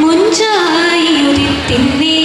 മുഞ്ചായി തിന്നേ